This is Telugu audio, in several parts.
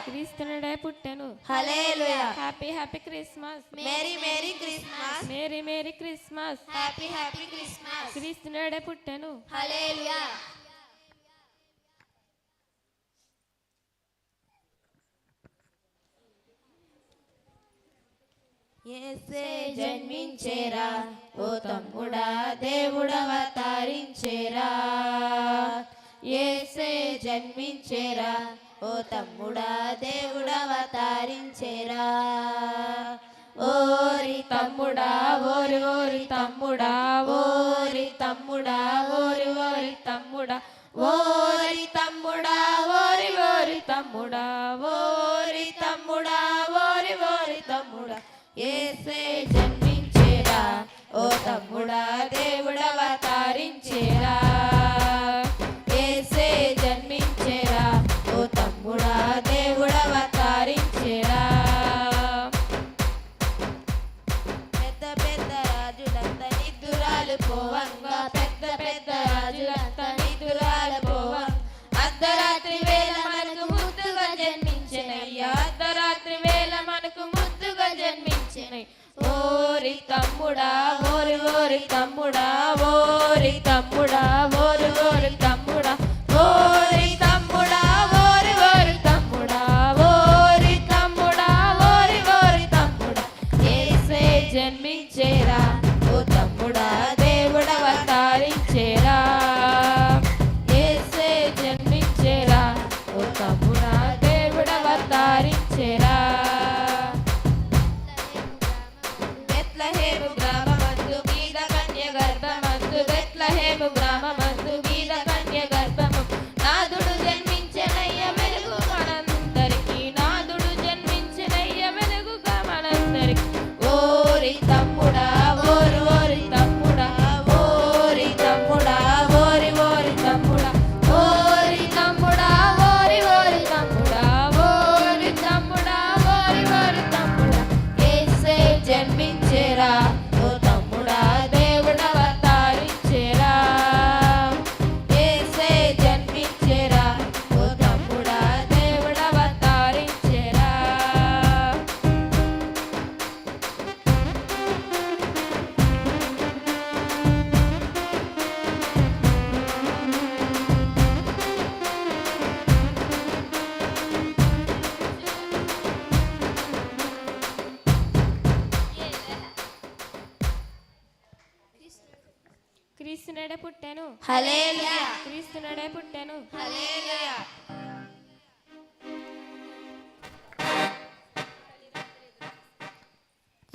క్రీస్తునుడే పుట్టెను. హల్లెలూయా. Happy happy Christmas. Merry merry Christmas. Merry merry Christmas. Happy happy Christmas. క్రీస్తునుడే పుట్టెను. హల్లెలూయా. ఏసే జన్మించేరా ఓ తమ్ముడా దేవుడవతారించేరా. ఏసే జన్మించేరా ఓ తమ్ముడా దేవుడవతారించేరా. ఓరి తమ్ముడా ఓరి ఓరి తమ్ముడా ఓరి తమ్ముడా ఓరి ఓరి తమ్ముడా ఓరి తమ్ముడా ఓరి ఓరి తమ్ముడా ఓరి తమ్ముడా ఓరి ఓరి తమ్ముడా. ఏసే జన్మించేరా ఓ తమ్ముడా తమ్ముడా ఓరి తమ్ముడా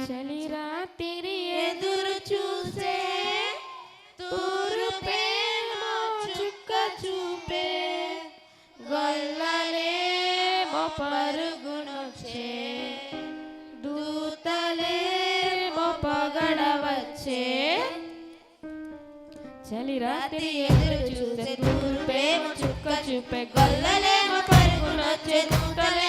చలి రాత్రి ఎదురు చూసే తూర్పేమో చుక్క చూపే గొల్లలేమో పరుగునొచ్చే దూతలేమో పగడవచ్చే చలి రాత్రి ఎదురు చూసే తూర్పేమో చుక్క చూపే గొల్లలేమో పరుగునొచ్చే దూతలేమో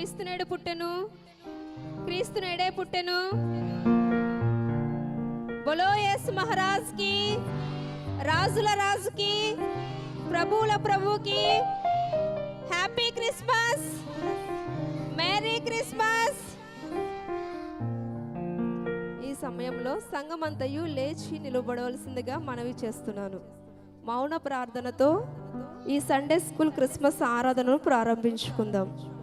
క్రీస్తునేడు పుట్టెను. క్రీస్తునేడే పుట్టెను. బొలో ఎస్ మహారాజ్కి రాజుల రాజుకి ప్రభువుల ప్రభుకి హ్యాపీ క్రిస్మస్. Merry Christmas. ఈ సమయంలో సంఘమంతయు లేచి నిలబడవలసిందిగా మనవి చేస్తున్నాను. మౌన ప్రార్థనతో ఈ సండే స్కూల్ క్రిస్మస్ ఆరాధనను ప్రారంభించుకుందాం.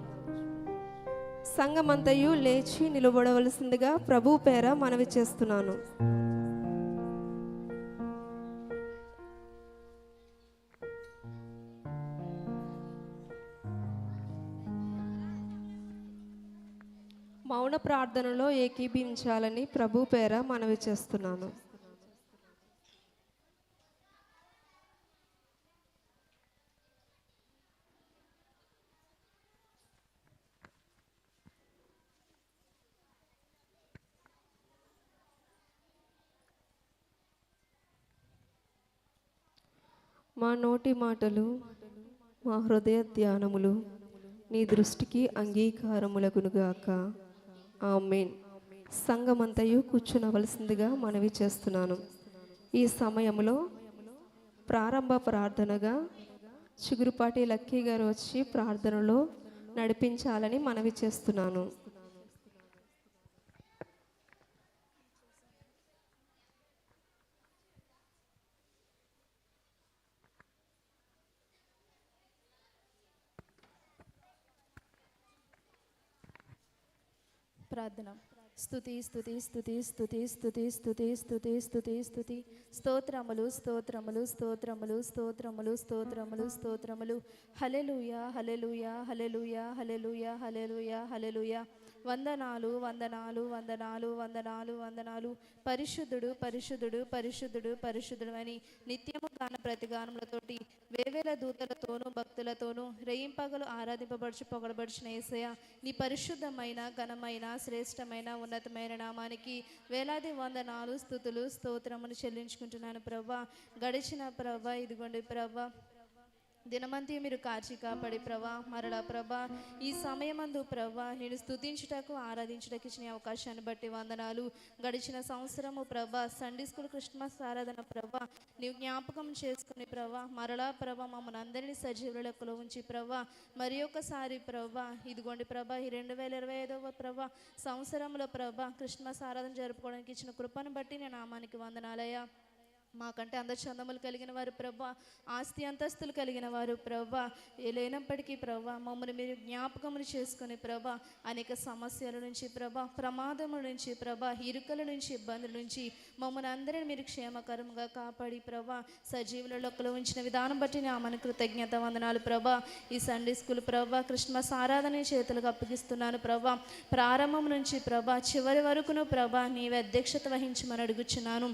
సంఘమంతయు లేచి నిలబడవలసిందిగా ప్రభు పేర మనవి చేస్తున్నాను. మౌన ప్రార్థనలో ఏకీభించాలని ప్రభు పేర మనవి చేస్తున్నాను. మా నోటి మాటలు మా హృదయ ధ్యానములు నీ దృష్టికి అంగీకారములగునుగాక ఆమెన్. సంఘమంతయు కూర్చునవలసిందిగా మనవి చేస్తున్నాను. ఈ సమయంలో ప్రారంభ ప్రార్థనగా చిగురుపాటి లక్కీ గారు వచ్చి ప్రార్థనలో నడిపించాలని మనవి చేస్తున్నాను. ప్రార్థన. స్థుతి స్థుతి స్థుతి స్థుతి స్థుతి స్థుతి స్థుతి స్థుతి స్థుతి స్తోత్రములు స్తోత్రములు స్తోత్రములు స్తోత్రములు స్తోత్రములు స్తోత్రములు. హలెలుయ హలెలుయ హలెలుయ హలెలుయ హలెలుయ హలెలుయ వందనాలు వందనాలు వందనాలు వందనాలు వందనాలు. పరిశుద్ధుడు పరిశుద్ధుడు పరిశుద్ధుడు పరిశుద్ధుడు అని నిత్యము గాన ప్రతిగానములతోటి వేవేల దూతలతోనూ భక్తులతోనూ రేయింపగలు ఆరాధింపబడుచు పొగడబడిచిన ఏసయ నీ పరిశుద్ధమైన ఘనమైన శ్రేష్టమైన ఉన్నతమైన నామానికి వేలాది వందనాలు స్థుతులు స్తోత్రమును చెల్లించుకుంటున్నాను ప్రవ్వ. గడిచిన ప్రవ్వ ఇదిగోండి ప్రవ్వ. దినమంతి మీరు కాచి కాపాడి ప్రభా మరలా ప్రభా ఈ సమయమందు ప్రభా నేను స్తుతించుటకు ఆరాధించుటకు ఇచ్చిన అవకాశాన్ని బట్టి వందనాలు. గడిచిన సంవత్సరము ప్రభా సండే స్కూల్ క్రిస్మస్ ఆరాధన ప్రభా నీవు జ్ఞాపకం చేసుకుని ప్రభా మరలా ప్రభా మమ్మల్ని అందరినీ సజీవులకులో లెక్కలో ఉంచి ప్రభా మరి ఒకసారి ప్రభా ఇదిగోండి ప్రభా ఈ రెండు వేల ఇరవై ఐదవ ప్రభా సంవత్సరంలో ప్రభా క్రిస్మస్ ఆరాధన జరుపుకోవడానికి ఇచ్చిన కృపను బట్టి నేను నామానికి వందనాలయ్యా. మాకంటే అందచందములు కలిగిన వారు ప్రభా ఆస్తి అంతస్తులు కలిగిన వారు ప్రభా లేనప్పటికీ ప్రభా మమ్మల్ని మీరు జ్ఞాపకములు చేసుకుని ప్రభా అనేక సమస్యల నుంచి ప్రభా ప్రమాదముల నుంచి ప్రభా ఇరుకల నుంచి ఇబ్బందుల నుంచి మమ్మల్ని అందరిని మీరు క్షేమకరంగా కాపాడి ప్రభా సజీవులలో ఉంచిన విధానం బట్టి నా మన కృతజ్ఞత వందనాలు ప్రభా ఈ సండే స్కూల్ ప్రభా క్రిస్మస్ ఆరాధన చేతులకు అప్పగిస్తున్నాను ప్రభా ప్రారంభం నుంచి ప్రభా చివరి వరకును ప్రభా నీవే అధ్యక్షత వహించమని అడుగుచున్నాను.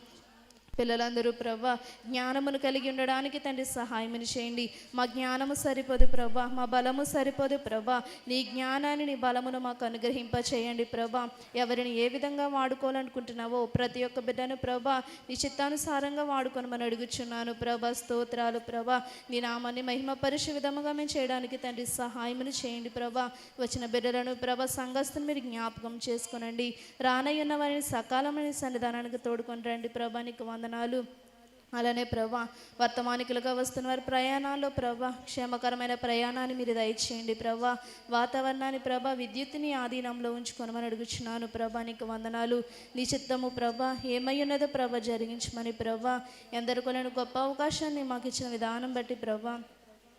పిల్లలందరూ ప్రవ్వ జ్ఞానమును కలిగి ఉండడానికి తండ్రి సహాయమును చేయండి. మా జ్ఞానము సరిపోదు ప్రవ్వ మా బలము సరిపోదు ప్రవ్వ. నీ జ్ఞానాన్ని నీ బలమును మాకు అనుగ్రహింప చేయండి ప్రభా ఎవరిని ఏ విధంగా వాడుకోవాలనుకుంటున్నావో ప్రతి ఒక్క బిడ్డను ప్రభా నీ చిత్తానుసారంగా వాడుకొనమని అడుగుచున్నాను ప్రభా స్తోత్రాలు ప్రభా నీ నామాన్ని మహిమ పరిశు విధముగా మేము చేయడానికి తండ్రి సహాయమును చేయండి ప్రభా వచ్చిన బిడ్డలను ప్రభా సంఘస్థను మీరు జ్ఞాపకం చేసుకునండి. రానయ్యున్న వారిని సకాలమైన సన్నిధానానికి తోడుకొని రండి ప్రభా నీకు వందనాలు. అలానే ప్రభా వర్తమానికులుగా వస్తున్న వారి ప్రయాణాల్లో ప్రభా క్షేమకరమైన ప్రయాణాన్ని మీరు దయచేయండి ప్రభా. వాతావరణాన్ని ప్రభా విద్యుత్ని ఆధీనంలో ఉంచుకొనమని అడుగుచున్నాను ప్రభా నీకు వందనాలు. నీ చిత్తము ప్రభా ఏమై ఉన్నదో ప్రభా జరిగించమని ప్రభా. ఎందరికొలను గొప్ప అవకాశాన్ని మాకు ఇచ్చిన విధానం బట్టి ప్రభా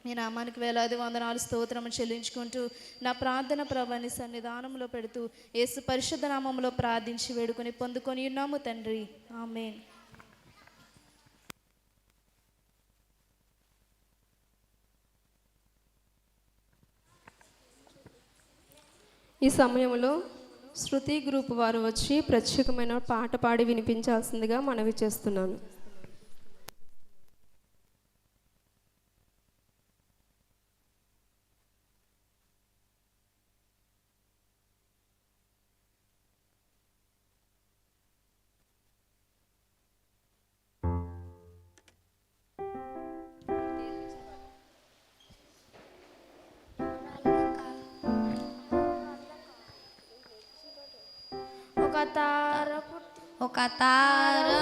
నీ నామానికి వేలాది వందనాలు స్తోత్రము చెల్లించుకుంటూ నా ప్రార్థన ప్రభాని సన్నిధానంలో పెడుతూ యేసు పరిశుద్ధ నామంలో ప్రార్థించి వేడుకొని పొందుకొని ఉన్నాము తండ్రి. ఆమెన్. ఈ సమయంలో శృతి గ్రూప్ వారు వచ్చి ప్రత్యేకమైన పాట పాడి వినిపించాల్సిందిగా మనవి చేస్తున్నాను. katara putih. Oh katara.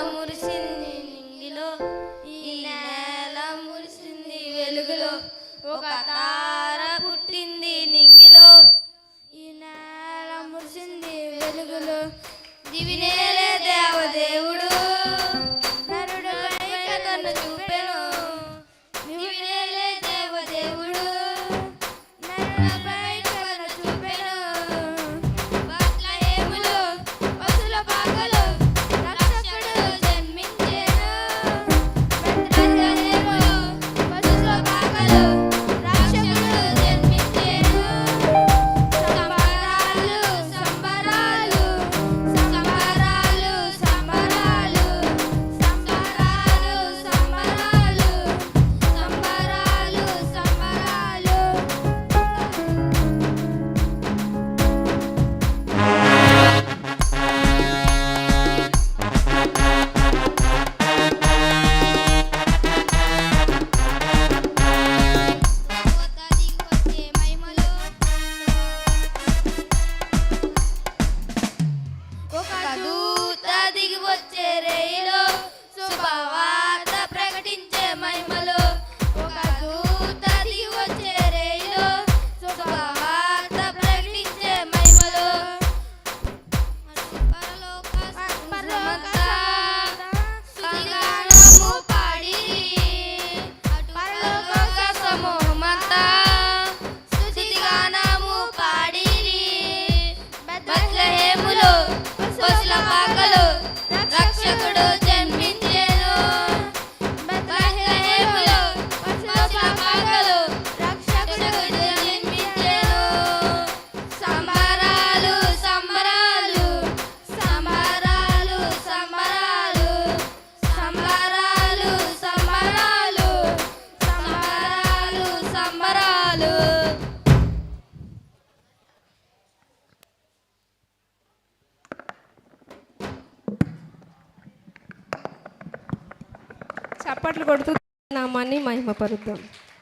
చప్పట్లు కొడుతూ నామాన్ని మహిమపరుద్దాం.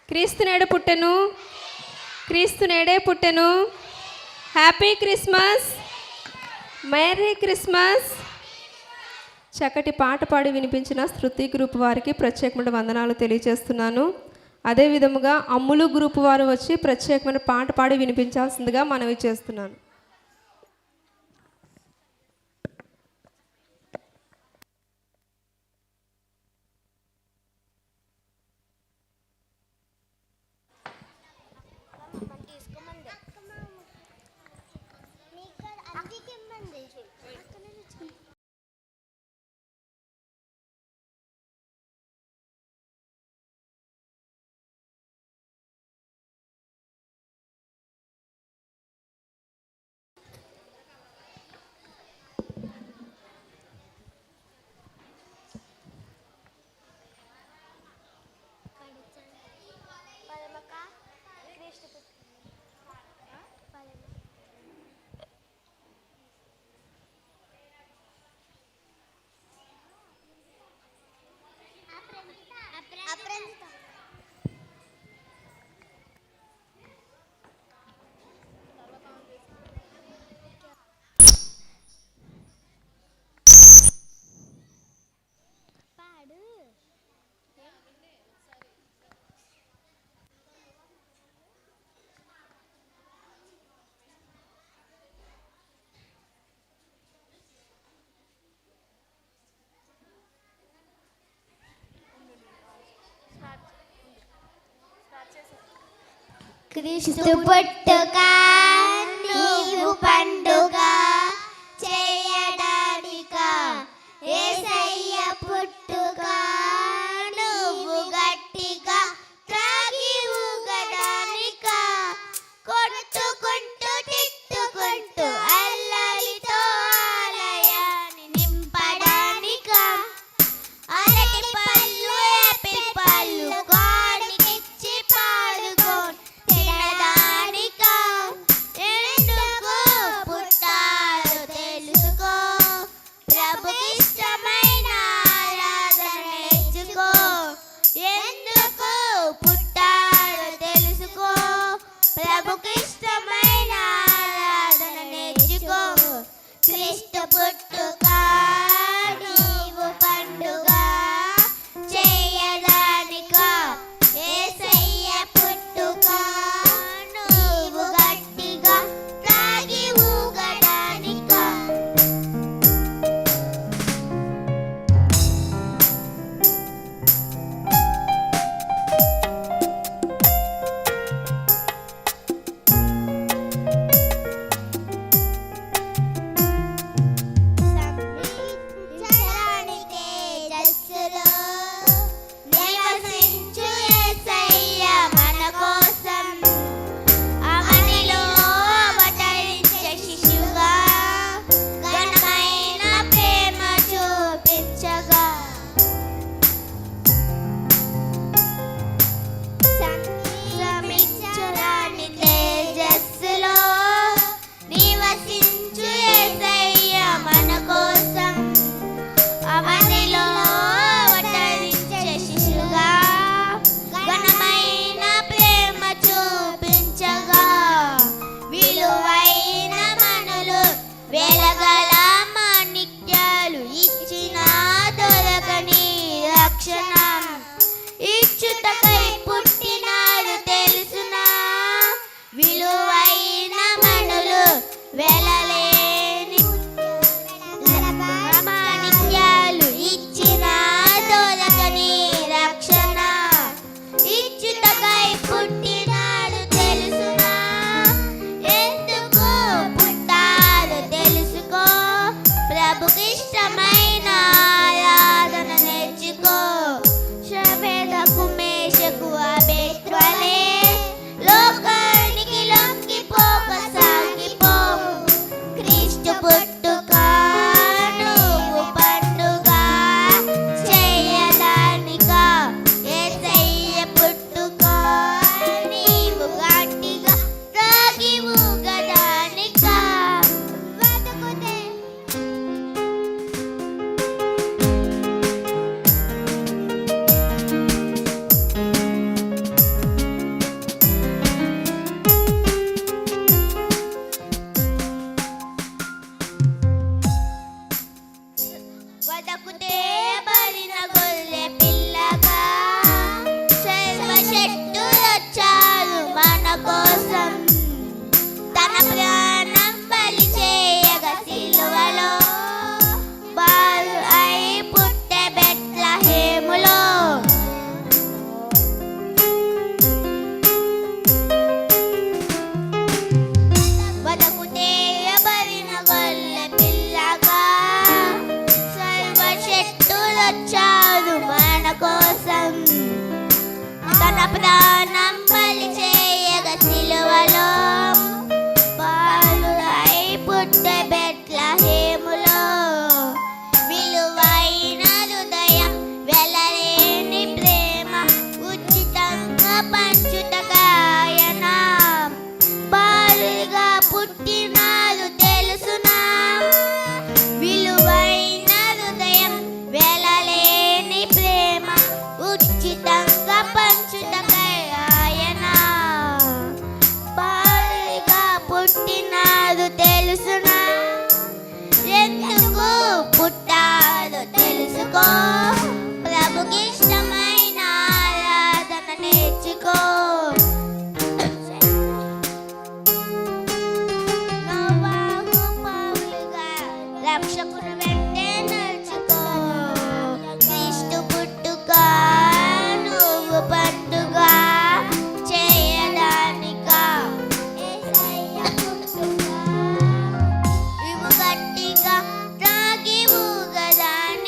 క్రీస్తునేడు పుట్టెను. క్రీస్తు నేడే పుట్టెను. Happy Christmas. Merry Christmas. చక్కటి పాట పాడి వినిపించిన శృతి గ్రూప్ వారికి ప్రత్యేకమైన వందనాలు తెలియజేస్తున్నాను. అదే విధముగా అమ్ములు గ్రూప్ వారు వచ్చి ప్రత్యేకమైన పాట పాడి వినిపించాల్సిందిగా మనవి చేస్తున్నాను. ക്രിസ്തുപൊട്ടു കാ നീ പണ്ട്